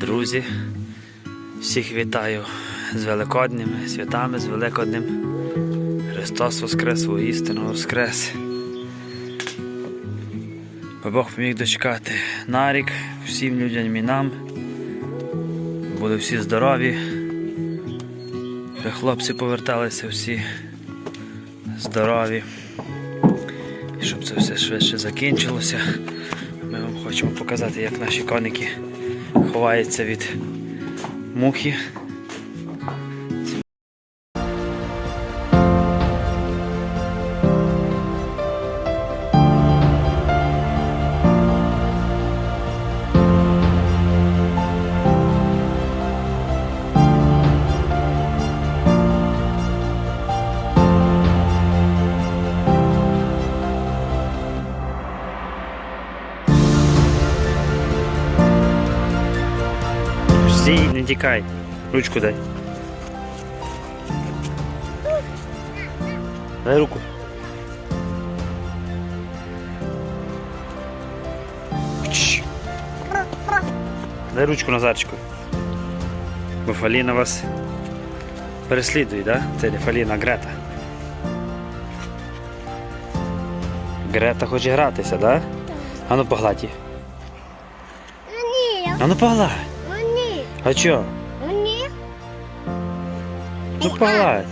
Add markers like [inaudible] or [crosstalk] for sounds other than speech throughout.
Друзі, всіх вітаю з Великодніми святами, з Великоднем. Христос Воскрес, воістину Воскрес. Бо Бог поміг дочекати на рік всім людям і нам. Були всі здорові. Хлопці поверталися всі здорові. Це все швидше закінчилося. Ми вам хочемо показати, як наші коники ховаються від мухи. Тікай. Ручку дай. Дай руку. Дай ручку Назарчику. Бо Фаліна вас переслідує, да? Це не Фаліна, а Грета. Грета хоче гратися, да? Ану погладь її. Ану погладь. А чо? ні. Ну погладь.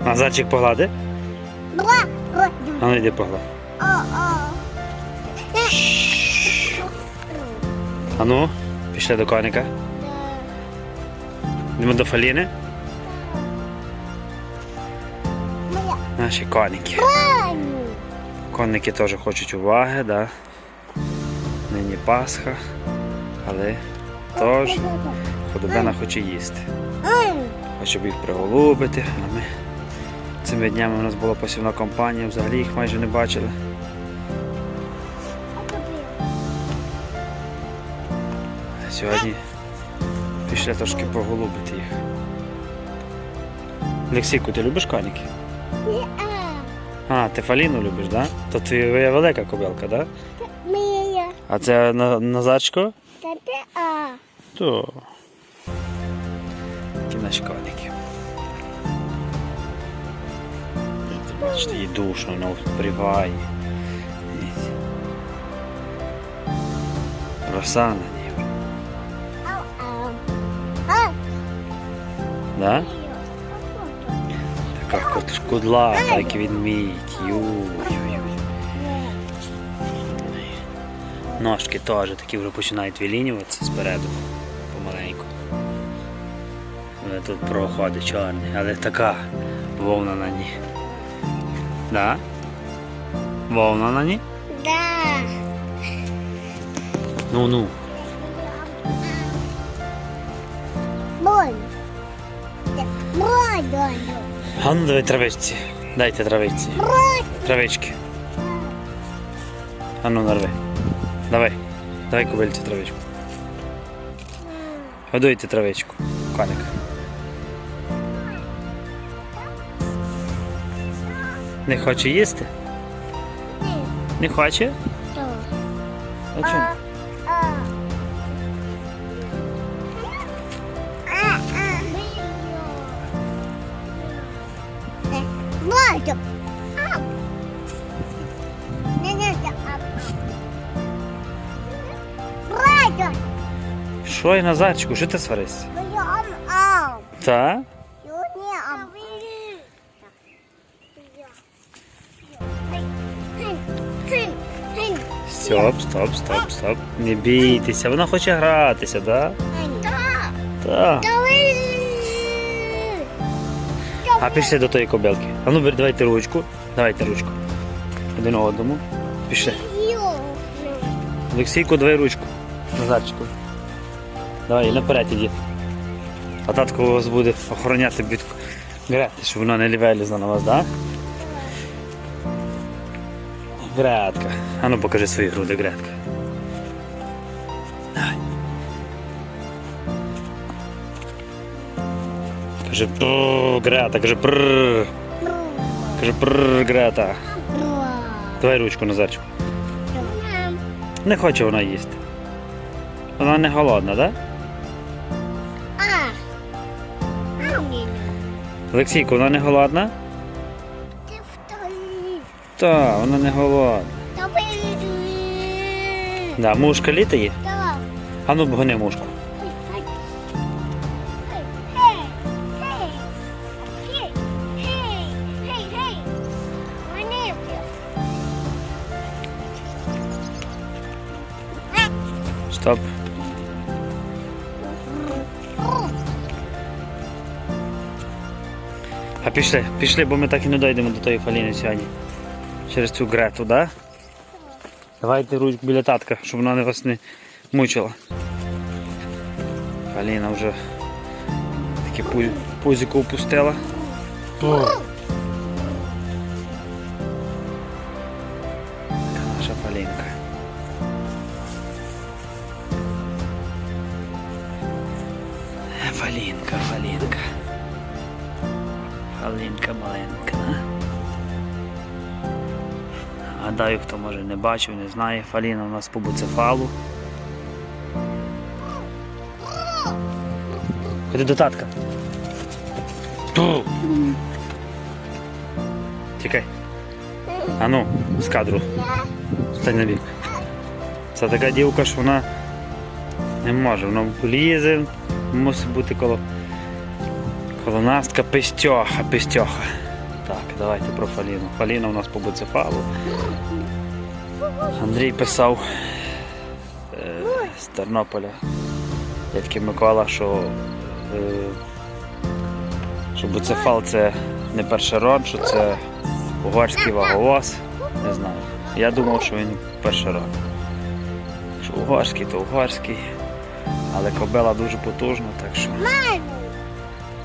Назарчик поглади? Бла, бла, А ну йди погладь. о. А ну, пішли до коника. Йдемо до Фаліни. Наші коники. Конники теж хочуть уваги, да. Нині Пасха, але теж худобина хоче їсти. М, Хоче б їх приголубити, а ми цими днями у нас була посівна кампанія, взагалі їх майже не бачили. Сьогодні пішли трошки поголубити їх. Олексійку, ти любиш коніки? А. А, ти фаліну любиш, так? Да? То твоя велика кобилка, так? Мія, А це на- Назарчко? та ти, а. То. Такі наші коники. Бачите, їй душно, воно впріває. Дивіться. Роса на ній. Да? Така кот- кудла, так і відміть. Ножки теж такі вже починають вилінюватися спереду помаленьку. Але тут проходить чорний, але така вовна на ній. Да? Вовна на ній? да. Ну ну. Боль, боль, А ну давай травичці. Дайте травичці. Травички. А ну нарви. Давай. Давай кубельці травичку. Годуйте травичку. Коник. Не хоче їсти? Ні, Не хоче? то. А чому? А, Що і Назарчику, що ти сваришся? Моя. Та? Стоп, стоп, стоп, стоп. Не бійтеся, вона хоче гратися, да? Так. Так. А пішли до тої кобилки. А ну давайте ручку. Давайте ручку. Один одному. Пішли. Олексійку, давай ручку. Назарчику. Давай, наперед іди. А татко вас буде охороняти від Грети, щоб вона не вилізла на вас, так? Да? Гретка. А ну покажи свої груди, Гретка. Давай. Каже «Прррр, Грета, каже прррр. Каже прррр, Грета. Давай ручку Назарчику. Не хоче вона їсти. Вона не голодна, так? А. Олексійко, вона не голодна? Ти втої. Так, вона не голодна. Та. Да, мушка літає? Та. А ну гони мушку. Хай, пішли, пішли, бо ми так і не дійдемо до тої фаліни сьогодні. Через цю грету, да? Давайте ручку біля татка, щоб вона вас не мучила. Фаліна вже таке пузику опустила. Така Маленька, да? Гадаю, хто може не бачив, не знає. Фаліна у нас по буцефалу. Ходи до татка. Ту. Тікай. А ну, з кадру. Стань на бік. Це така дівка, що вона не може, вона лізе, мусить бути коло. Коло нас така пестьоха, пестьоха. Так, давайте про Фаліну. Фаліна у нас по буцефалу. Андрій писав е, з Тернополя. Дядьки Микола, що, е, що буцефал це не перший род, що це угорський ваговоз. Не знаю. Я думав, що він перший род. Що угорський, то угорський. Але кобила дуже потужна, так що.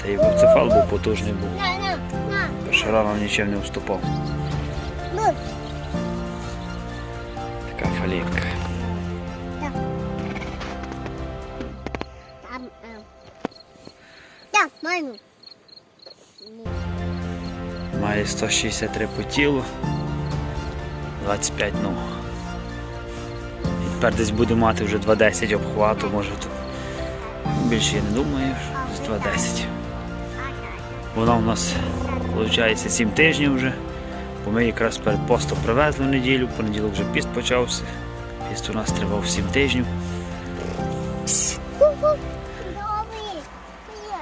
Та й буцефал був потужний був. На, на, на. Перший рано нічим не вступав. Ну, Така фалінка. мамо. Має 163 по тілу, 25 ног. І тепер десь буде мати вже 2,10 обхвату, може тут. Більше я не думаю, що десь 2,10. Вона у нас виходить 7 тижнів вже, бо ми якраз перед постом привезли в неділю, понеділок вже піст почався. Піст у нас тривав 7 тижнів. Добрий. Є.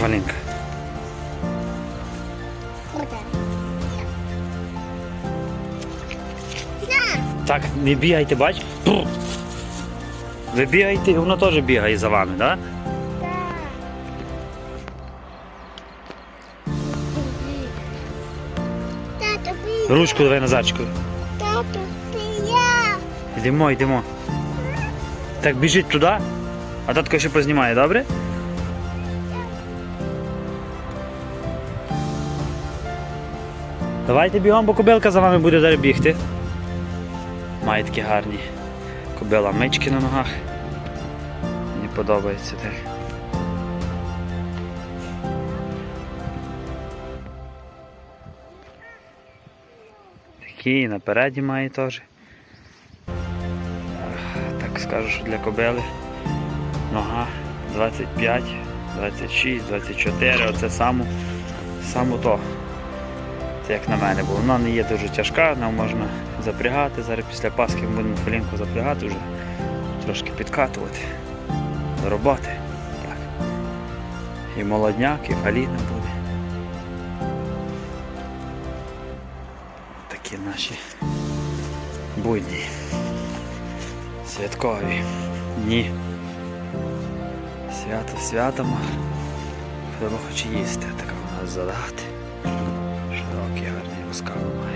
Ходи Так, не бігайте, бач? Ви бігаєте, і воно теж бігає за вами, так? Ти. Ручку давай Назарчику. Тато, ти я. Йдемо, йдемо. Так, біжіть туди, а татко ще познімає, добре? Давайте бігом, бо кобилка за вами буде далі бігти. Має такі гарні кобила мички на ногах. Мені подобається так. Такі і напереді має теж. Так скажу, що для кобили нога 25, 26, 24, оце саме, саме то. Це як на мене, бо вона не є дуже тяжка, нам можна запрягати. Зараз після Пасхи будемо фалінку запрягати вже, трошки підкатувати до роботи. Так. І молодняк, і фаліна буде. Такі наші будні. Святкові дні. Свято святами. Хто би хоче їсти, така у нас задати. Широкий гарний має.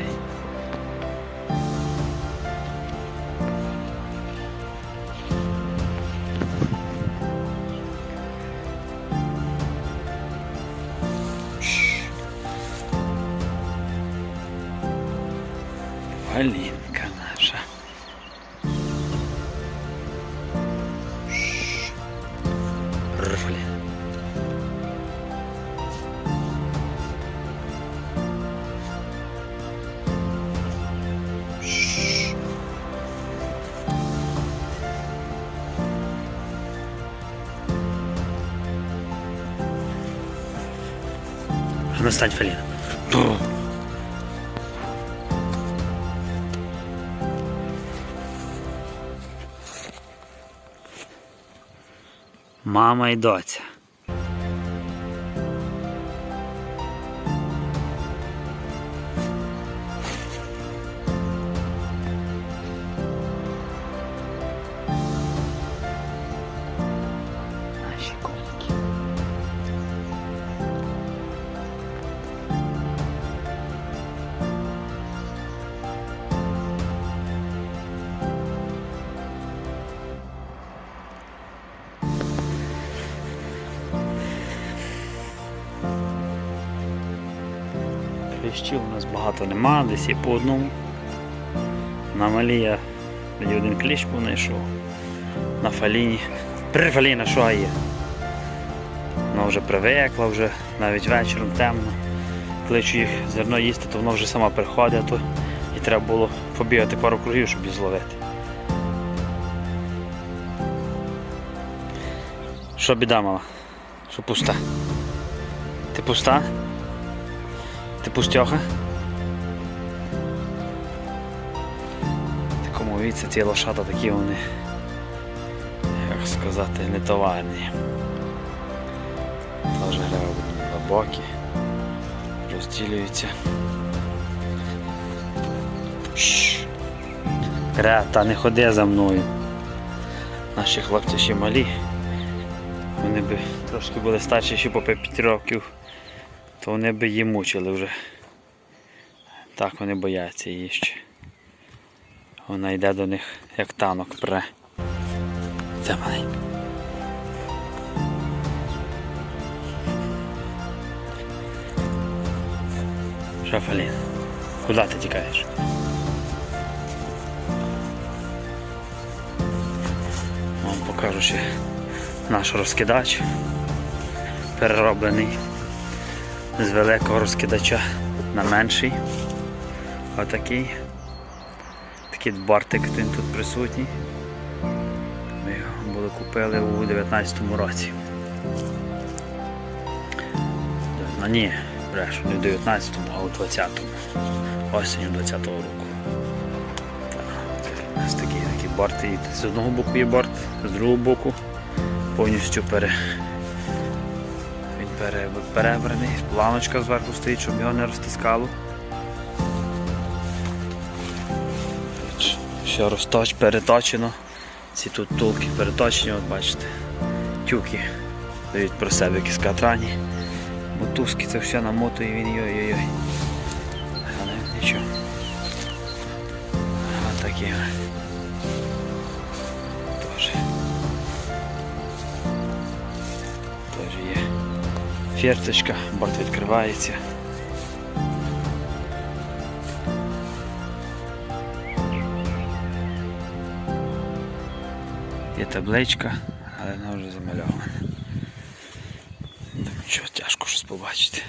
Ну, стань, Феліна. Мама і доця. Кліщів у нас багато нема, десь є по одному. На малі я один кліщ був знайшов. На фаліні. При фаліна що є? Вона вже привикла, вже навіть вечором темно. Кличу їх зерно їсти, то воно вже сама приходить, і треба було побігати пару кругів, щоб її зловити. Що біда мала? Що пуста? Ти пуста? Ти пустьоха? Такому віці ці лошата такі вони, як сказати, нетоварні. Теж грають глибокі, розділюються. Шш. Грета, не ходи за мною. Наші хлопці ще малі. Вони би трошки були старші ще по 5 років то вони би її мучили вже. Так вони бояться її ще. Вона йде до них як танок пре. Це маленька. Шафалін, куди ти тікаєш? Вам покажу ще наш розкидач перероблений з великого розкидача на менший. Отакий. Такий бортик він тут присутній. Ми його були купили у 19-му році. А ні, брешу, не в 19-му, а у 20-му. Осінню 20-го року. У такі такі борти. З одного боку є борт, з другого боку повністю пере, перебраний, планочка зверху стоїть, щоб його не розтискало. Тут Все розточ, переточено. Ці тут тулки переточені, от бачите. Тюки дають про себе якісь катрані. Мотузки це все намотує він йой-йой-йой. Але нічого. Ось фірточка, борт відкривається. Є табличка, але вона вже замальована. Так, Нічого, тяжко щось побачити.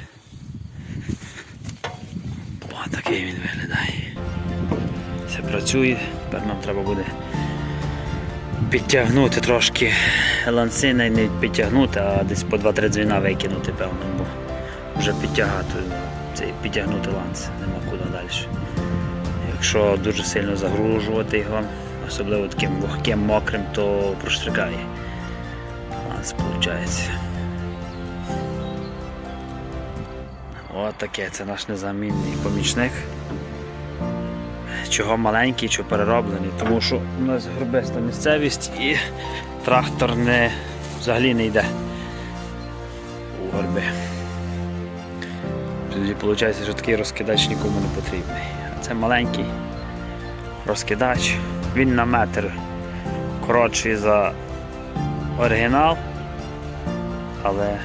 О, такий він виглядає. Все працює, тепер нам треба буде підтягнути трошки ланцини, не підтягнути, а десь по 2-3 дзвіна викинути, певно, бо вже підтягати, цей, підтягнути ланц, нема куди далі. Якщо дуже сильно загружувати його, особливо таким вогким, мокрим, то проштрикає. Ланц виходить. От це наш незамінний помічник. Чого маленький, чи перероблений, тому що у нас горбиста місцевість і трактор не, взагалі не йде у горби. Тоді виходить, що такий розкидач нікому не потрібний. А це маленький розкидач. Він на метр коротший за оригінал, але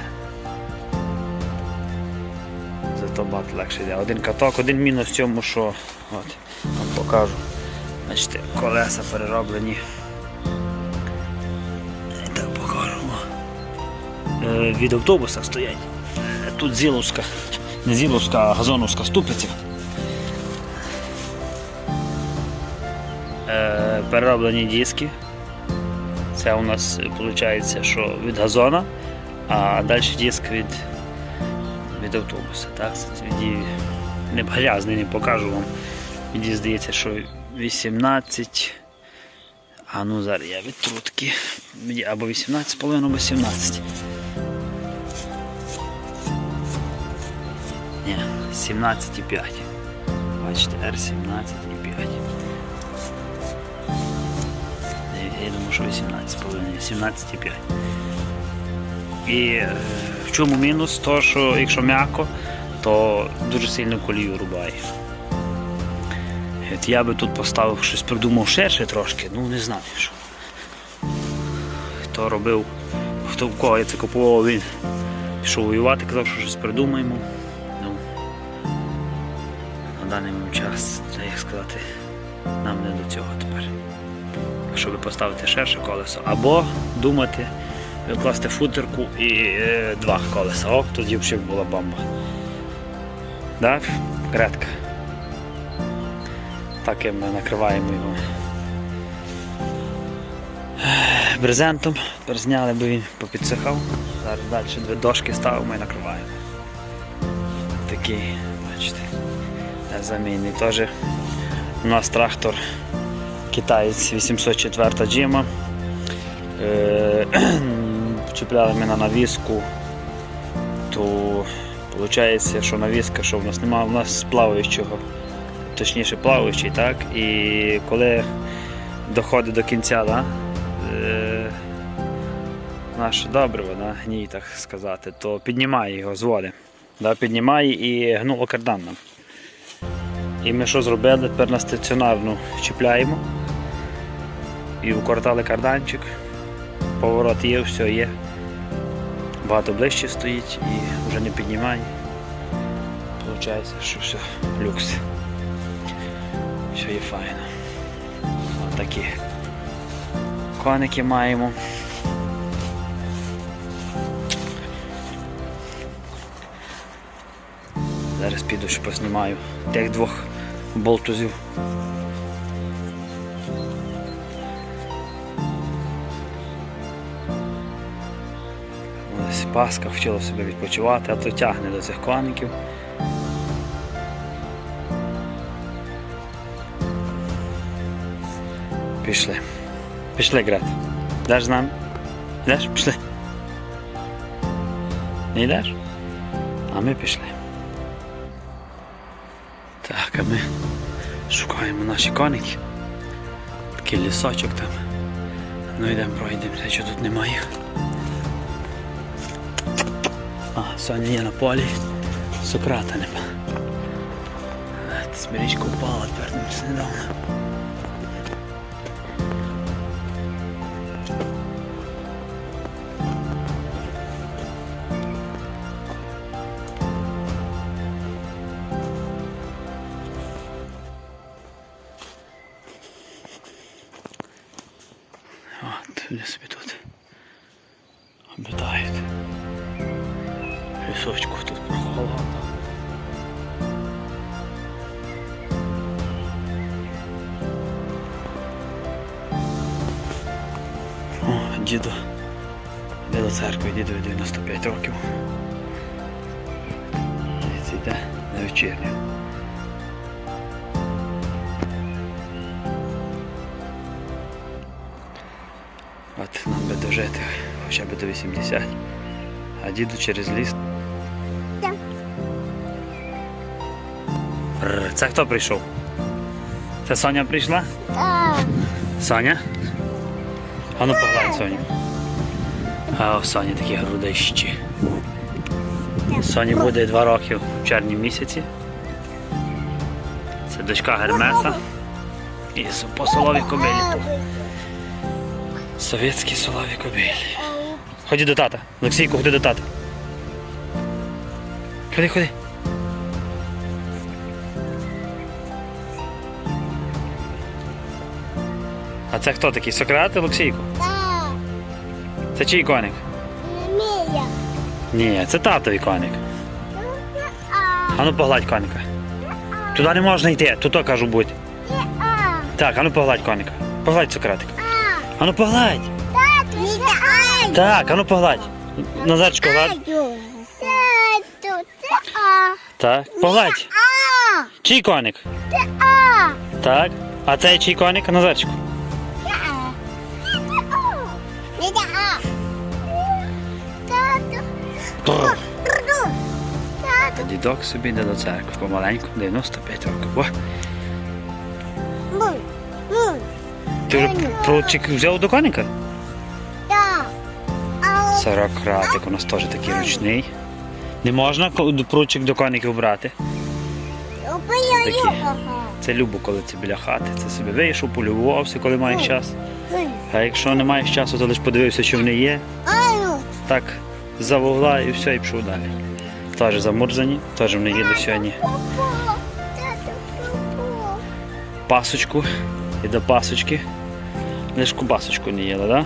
за то багато легше йде. Один каток, один мінус в цьому, що от, вам покажу. Бачите, колеса перероблені. Так покажемо. Е, від автобуса стоять. Е, тут зіловська, не зіловська, а газоновська ступиця. Е, перероблені диски. Це у нас виходить, що від газона, а далі диск від, від автобуса. Так? Тоді не грязний, не покажу вам. Мені здається, що 18. А ну зараз я від трутки. Мені Або 18,5, або 17. Ні, 17,5. Бачите, R17,5. Я думаю, що 18,5, 17,5. І е, в чому мінус? То, що якщо м'яко, то дуже сильно колію рубає. От я би тут поставив щось придумав ширше трошки, ну не знаю що. Хто робив, хто в кого я це купував, він пішов воювати, казав, що щось придумаємо. Ну, на даний час, це як сказати, нам не до цього тепер. Щоб поставити ширше колесо. Або думати, викласти футерку і е, два колеса. О, тоді взагалі була бомба. Так, кратка. Так і ми накриваємо його брезентом. Тепер зняли, бо він попідсихав. Зараз далі дві дошки ставимо і накриваємо. Такий, бачите, замінний теж. У нас трактор китаєць 804 джима. Е, [clears throat] Чіпляли ми на навіску, то виходить, що навіска, що в нас немає, у нас плаваючого, точніше плаваючий, так? І коли доходить до кінця, да, е, наше добриво, да, гній, так сказати, то піднімає його з води. Да, піднімає і гнуло кардан нам. І ми що зробили? Тепер на стаціонарну чіпляємо і укоротали карданчик. Поворот є, все є. Багато ближче стоїть і вже не піднімає. Получається, що все, люкс. Все є файно. Отакі коники маємо. Зараз піду ще поснімаю тих двох болтузів. Ось Паска вчила себе відпочивати, а то тягне до цих коників. Пішли. Пішли грати. Йдеш з нами? Йдеш? Пішли. Не йдеш? А ми пішли. Так, а ми шукаємо наші коники. Такий лісочок там. Ну йдемо пройдемо, що тут немає. А, Соня є на полі. Сократа нема. Смирічка впала тепер недавно. Вони собі тут обітають. Лісочку тут прохолодно. О, діду. Йде до церкви, дідові 95 років. Це йде на вечірню. Дожити хоча б до 80. А діду через ліс. Це хто прийшов? Це Соня прийшла? Соня? А ну погладь Соню. А у Соні такі грудищі. Соні буде 2 роки в червні місяці. Це дочка Гермеса. І по соловій кобилі. Совєтський соловій кобиль. Ході до тата. Олексійку, ходи до тата. Ходи, ходи. А це хто такий? Сократ Олексійку? Так. Це чий коник? Мія. Ні, це татовий коник. Ану погладь коника. Туди не можна йти, тут то кажу будь. Так, ану погладь коника. Погладь цукратик. А. Ану погладь. Тату. Так, ану погладь. Назарчику гладь. Тату. Це а. Так, погладь. А. Чий коник? Це а. Так. А це чий коник? Назарчику. Це а. Це а. Тату. Дідок собі йде до церкви помаленьку, 95 років. Ти вже прутчик взяв до коника? Так. Сорократик у нас теж такий ручний. Не можна прутчик до коників брати. Такі. Це любо, коли це біля хати. Це собі вийшов, полюбувався, коли маєш час. А якщо не маєш часу, то лише подивився, чи вони є. Так, за вугла і все, і пішов далі. Теж замурзані, теж вони їли сьогодні Пупу. Тату, пупу. пасочку і до пасочки. Лиш кубасочку не їли, так? Да?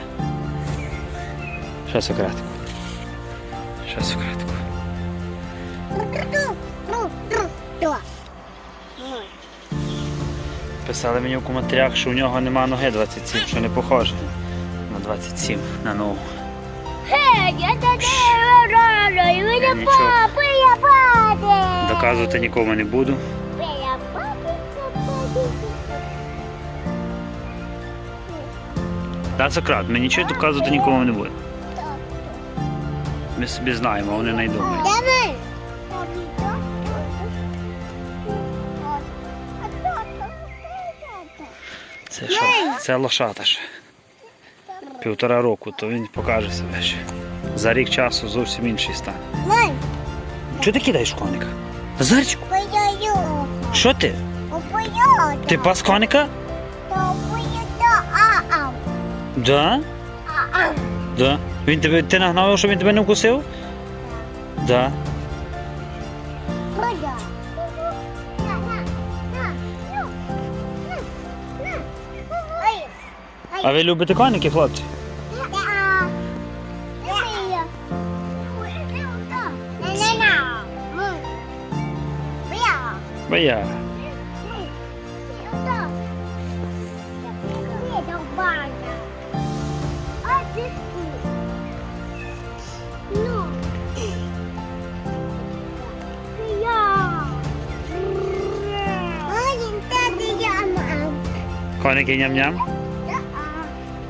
Тру, тру, тру, тру. Писали мені в коментарях, що у нього нема ноги 27, що не похоже на 27 на ногу. Гей, я тебе рано, і папи, я паде. Доказувати нікому не буду. Да, Сократ, ми нічого доказувати нікому не будемо. Ми собі знаємо, а вони не думають. Це що? Це лошата ще. Півтора року, то він покаже себе ще. За рік часу зовсім інший стане. Чого ти кидаєш коника? Пойдаю. що ти? Ти пас коника? Да. Пойда. На, на, на, на, на, на. Ай, ай. А ви любите коники, хлопці? Бо Коники ням-ням?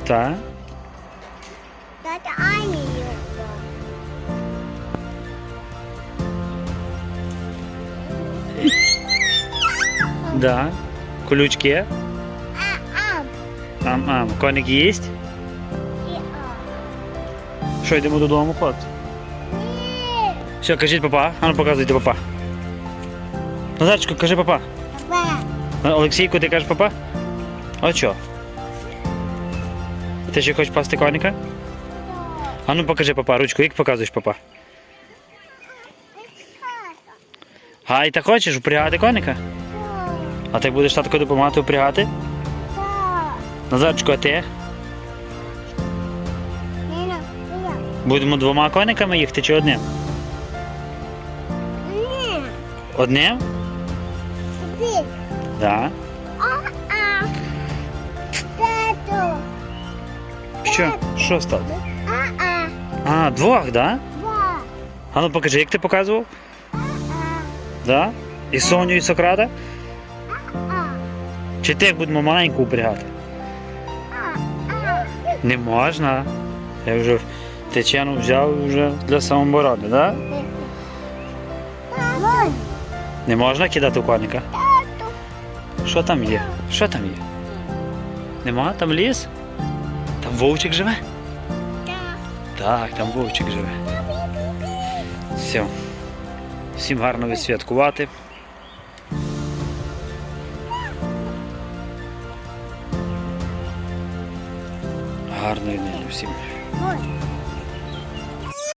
Так. Tata Ani yoktu. Да. Колючки. А, а, Ам-ам. Коник їсть? і а. Що, йдемо додому, хлопці? Ні. Все, кажіть папа. А ну показуйте папа. Назарчику, кажи папа. Папа. А, Олексійку, ти кажеш папа? А що? Ти ще хочеш пасти коника? А ну покажи папа, ручку, як показуєш папа? Гай, та хочеш впрягати коника? А ти будеш татко допомагати впрягати? Назарчику, а ти? Будемо двома кониками їхати чи одним? Одним? Ти. Да. Що? Що стало? А, двох, да? Два. А ну покажи, як ти показував? Да? І Соню, і Сократа? Чи ти як будемо маленьку? А-а. Не можна. Я вже течену взяв вже для самооборони, да? Вон. Не можна кидати коника? Що там є? Що там є? Нема? Там ліс? Вовчик живе? Так, там вовчик живе. Все. Всім гарно відсвяткувати. Гарної неділі всім.